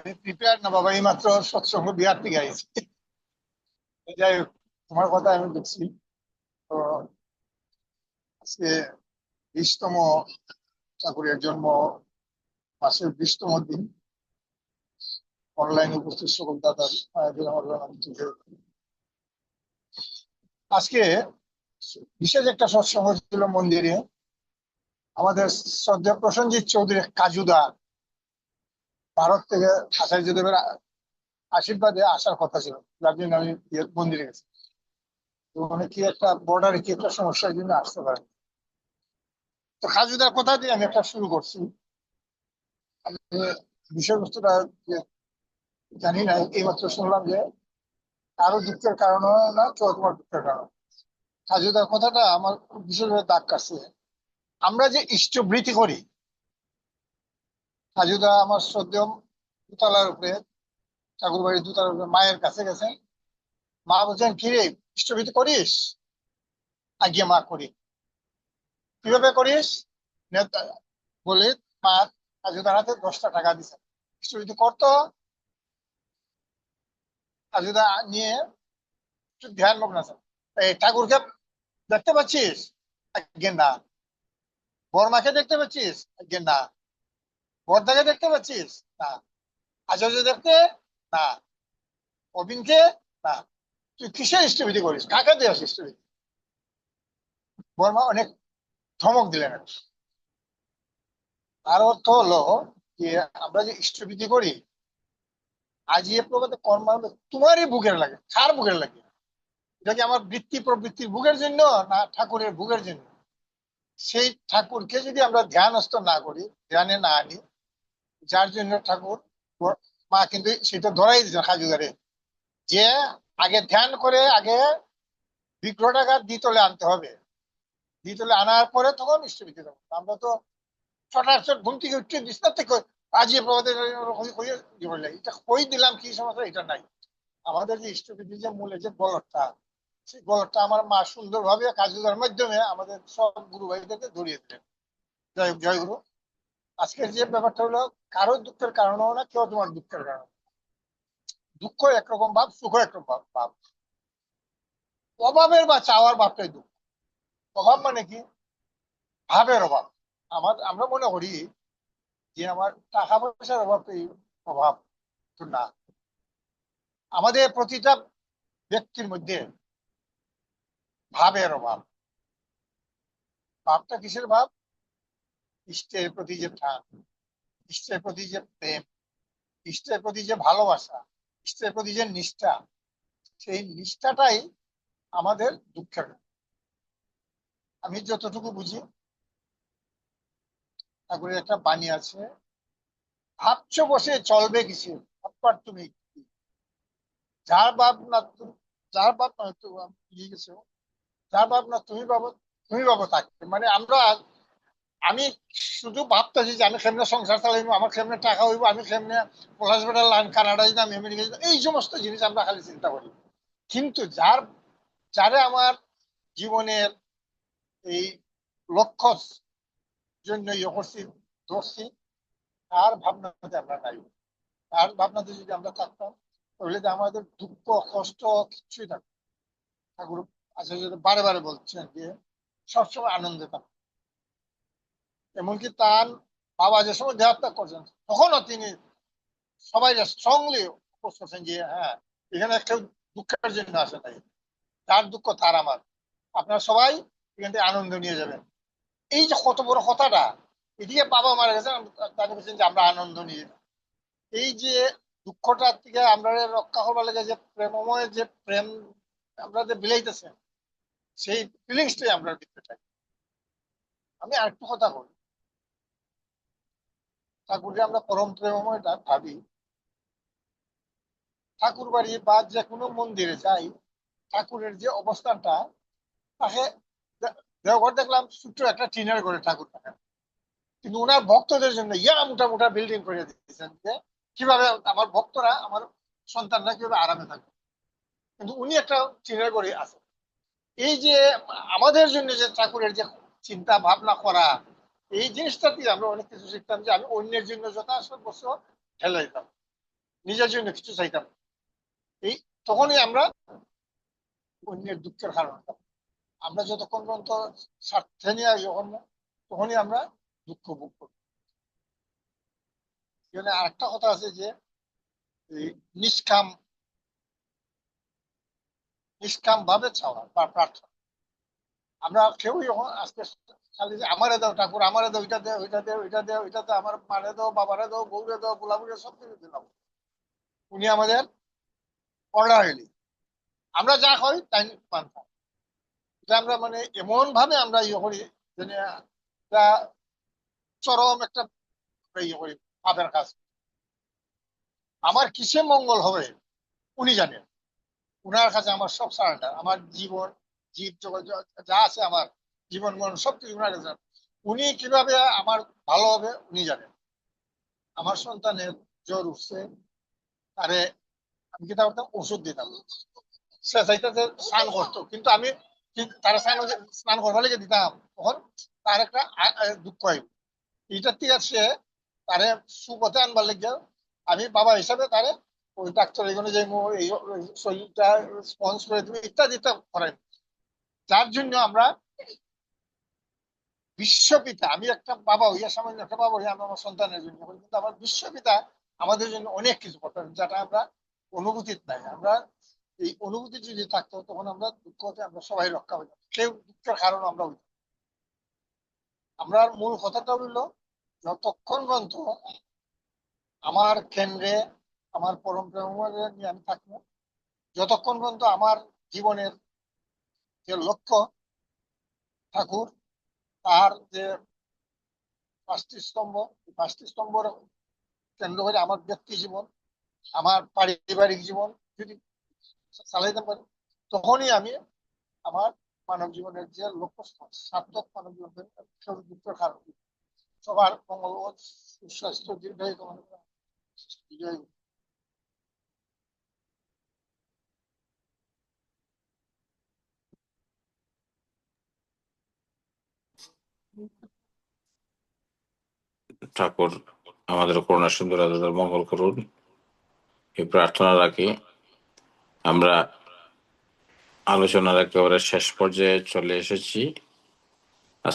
আমি প্রিপেয়ার না, বাবা এই মাত্র সৎসঙ্গ বিহার থেকে আইছি। যাই হোক, তোমার কথা আমি দেখছি তো আজকে বিশতম ঠাকুরের জন্ম, মাসের বিশতম দিন। অনলাইনে উপস্থিত সকল দাদার আজকে বিশেষ একটা সৎসঙ্গ ছিল মন্দিরে। আমাদের শ্রদ্ধা প্রসেনজিৎ চৌধুরী কাজুদা ভারত থেকে আচার্যদেবের আশীর্বাদে আসার কথা ছিল। যার জন্য আমি ইয়ে মন্দিরে গেছি। মানে কি একটা বর্ডারে কি একটা সমস্যার জন্য আসতে পারে তো খাজুদার কথা দিয়ে আমি একটা শুরু করছি? বিষয়বস্তুটা জানি না এইমাত্র শুনলাম যে কারও দুঃখের কারণ না কেউ তোমার দুঃখের কারণ? খাজুদার কথাটা আমার বিশেষভাবে দাগ কাটছে। আমরা যে ইষ্টবৃত্তি করি খাজুদা আমার শ্রদ্ধেয় দুতলার উপরে ঠাকুর বাড়ির দুতলার উপরে মায়ের কাছে গেছেন মা বলছেন কিরে ইষ্টবৃত্তি করিস? আজ্ঞে, মা, করি। কীভাবে করিস? বলে, মা খাজুদার হাতে দশটা টাকা দিছে। ইষ্টবৃত্তি করতো? খাজুদা নিয়ে একটু ধ্যান মগ্ন আছে এই ঠাকুরকে দেখতে পাচ্ছিস? আজ্ঞে, না। বর্মাকে দেখতে পাচ্ছিস? আজ্ঞে, না। বর্দাকে দেখতে পাচ্ছিস? না। আচার্য দেখতে? না। অবিনকে? না। তুই কিসের ইষ্টবিধি করিস? কাকে দিয়ে আসিস ইষ্টবিধি বর্মা অনেক ধমক দিলেন। তার অর্থ হলো যে আমরা যে ইষ্টবিধি করি, আজ এ প্রভাতে কর্ম তোমারই বুকের লাগে। কার বুকের লাগে? এটা কি আমার বৃত্তি প্রবৃত্তির বুকের জন্য না ঠাকুরের বুকের জন্য? সেই ঠাকুরকে যদি আমরা ধ্যানস্থ না করি, ধ্যানে না আনি যার জন্য ঠাকুর মা কিন্তু সেটা ধরাই দিচ্ছে খাজুদারে যে আগে ধ্যান করে আগে বিগ্রহটাকে দ্বিতলে আনতে হবে। দ্বিতলে আনার পরে তখন ইষ্টবিধি দেবো আমরা তো ছটার ঘুম থেকে উঠে বিছনার থেকে আজিয়ে প্রভাতে এটা কই দিলাম, কি সমস্যা, এটা নাই। আমাদের যে ইষ্টবিধি যে মূলে যে গলতটা সেই গলতটা আমার মা সুন্দরভাবে কাজুদার মাধ্যমে আমাদের সব গুরু ভাইদেরকে ধরিয়ে দিলেন। জয় জয় গুরু। আজকের যে ব্যাপারটা হলো কারও দুঃখের কারণ না, কেউ তোমার দুঃখের কারণ দুঃখ একরকম ভাব, সুখ একরকম ভাব। অভাবের বা চাওয়ার ভাবটাই দুঃখ। অভাব মানে কি? ভাবের অভাব। আমার, আমরা মনে করি যে আমার টাকা পয়সার অভাবটাই অভাব, তো না। আমাদের প্রতিটা ব্যক্তির মধ্যে ভাবের অভাব। ভাবটা কিসের ভাব? ইষ্টের প্রতি যে টান ইষ্টের প্রতি যে প্রেম, ইষ্টের প্রতি যে ভালোবাসা, ইষ্টের প্রতি যে নিষ্ঠা, সেই নিষ্ঠাটাই আমাদের দুঃখের আমি যতটুকু বুঝি, ঠাকুরের একটা বাণী আছে, ভাবছ বসে চলবে কিছু ভাববার তুমি যার বাপ না যার বাপ না তো লিখে গেছে? যার বাপ না তুমি বাবা তুমি বাবা থাকবে মানে আমরা আমি শুধু ভাবতেছি যে আমি কেমনে সংসার চালাইবো, আমার কেমনে টাকা হইব, আমি কেমনে পলাশ বেটার লাইন কানাডা যেতাম আমেরিকা যেতাম এই সমস্ত জিনিস আমরা খালি চিন্তা করি। কিন্তু যার, যারে আমার জীবনের এই লক্ষ্য জন্য ইয়ে করছি, ধরছি, তার ভাবনাতে আমরা নাই। তার ভাবনাতে যদি আমরা থাকতাম, তাহলে আমাদের দুঃখ, কষ্ট কিছুই থাকতো ঠাকুর আচার্য বারে বারে বলছেন যে সবসময় আনন্দে থাকতো এমনকি তার বাবা যে সময় দেহাত্যাগ করছেন, তখনও তিনি সবাই স্ট্রংলি করছেন যে হ্যাঁ এখানে কেউ দুঃখের জন্য আসে নাই। তার দুঃখ তার আমার। আপনারা সবাই এখান থেকে আনন্দ নিয়ে যাবেন। এই যে কত বড় কথাটা, এদিকে বাবা মারা গেছেন তাদের বলছেন যে আমরা আনন্দ নিয়ে। এই যে দুঃখটার থেকে আমরা রক্ষা করবার লাগে যে প্রেমময় যে প্রেম আমরা যে বিলাইতেছে সেই ফিলিংসটাই আমরা দেখতে চাই। আমি আরেকটু কথা বলি। ঠাকুরকে আমরা পরম প্রেমময় ভাবি। ঠাকুর বাড়ি বা যে কোনো মন্দিরে যাই, ঠাকুরের যে অবস্থানটা, তাকে দেওঘর দেখলাম, ছোট্ট একটা টিনের করে ঠাকুর থাকেন কিন্তু ওনার ভক্তদের জন্য ইয়া মোটা মোটা বিল্ডিং করে দিয়েছেন যে, কীভাবে আমার ভক্তরা, আমার সন্তানরা কীভাবে আরামে থাকবে। কিন্তু উনি একটা টিনের করে আছে এই যে আমাদের জন্য যে ঠাকুরের যে চিন্তা ভাবনা করা এই জিনিসটা দিয়ে আমরা অনেক কিছু শিখতাম যে আমি অন্যের জন্য যথাসর্বস্ব ঢেলে দিতাম। নিজের জন্য কিছু চাইতাম। এই তখনই আমরা অন্যের দুঃখের কারণ হতাম। আমরা যতক্ষণ পর্যন্ত স্বার্থে নিয়ে যখন তখনই আমরা দুঃখ ভোগ করি এখানে আরেকটা কথা আছে যে নিষ্কাম নিষ্কাম ভাবে চাওয়া বা প্রার্থনা। আমরা কেউ যখন আজকে খালি যে আমারে দাও ঠাকুর, আমারে দাও ওইটা দে ওইটা দে ওইটা দে ওইটা দে আমার মারে দাও, বাবারে দাও, বউরে দাও, গোলাপুরে সব কিছু দিলাম উনি আমাদের অর্ডার হইলি আমরা যা করি তাই মানতাম এটা আমরা মানে এমন ভাবে আমরা ইয়ে করি এটা চরম একটা ইয়ে করি, পাপের কাজ। আমার কিসে মঙ্গল হবে উনি জানেন। উনার কাছে আমার সব সারেন্ডার আমার জীবন, জীব জগৎ যা- যা আছে আমার। জীবন মরণ সব কিছু উনার কাছে উনি কীভাবে আমার ভালো হবে, উনি জানেন। আমার সন্তানের জ্বর উঠছে, তারে আমি কি তার ওষুধ দিতাম। স্নান করতো, কিন্তু আমি তারা স্নান স্নান করবার লেগে দিতাম, তখন তার একটা দুঃখ হয়। এইটার থেকে সে তারে সুপথে আনবার লেগে আমি বাবা হিসাবে তারে ওই ডাক্তার এখানে যে এই শরীরটা স্পঞ্জ করে দিবে, ইত্যাদি ইত্যাদি করেন যার জন্য আমরা বিশ্বপিতা, আমি একটা বাবা হইয়া সামান্য একটা বাবা হইয়া আমি আমার সন্তানের জন্য কিন্তু আমার বিশ্বপিতা আমাদের জন্য অনেক কিছু করতেন যেটা আমরা অনুভূতির নাই। আমরা এই অনুভূতি যদি থাকতো, তখন আমরা দুঃখ হতে আমরা সবাই রক্ষা হইতাম, কেউ দুঃখের কারণ আমরা হইতাম। আমরা মূল কথাটা হইল, যতক্ষণ পর্যন্ত আমার কেন্দ্রে, আমার পরম প্রেমে নিয়ে আমি থাকব, যতক্ষণ পর্যন্ত আমার জীবনের যে লক্ষ্য, ঠাকুর তার যে পাঁচটি স্তম্ভ পাঁচটি স্তম্ভর কেন্দ্র করে আমার ব্যক্তি জীবন, আমার পারিবারিক জীবন যদি চালাইতে পারি, তখনই আমি আমার মানব জীবনের যে লক্ষ্য সার্থক মানব জীবনের দুঃখের কারণ সবার মঙ্গল সুস্বাস্থ্য, দীর্ঘায়ু কামনা বিজয় ঠাকুর আমাদের করুণা সুন্দর আদাদের মঙ্গল করুন। এই প্রার্থনা রাখি। আমরা আলোচনার একেবারে শেষ পর্যায়ে চলে এসেছি।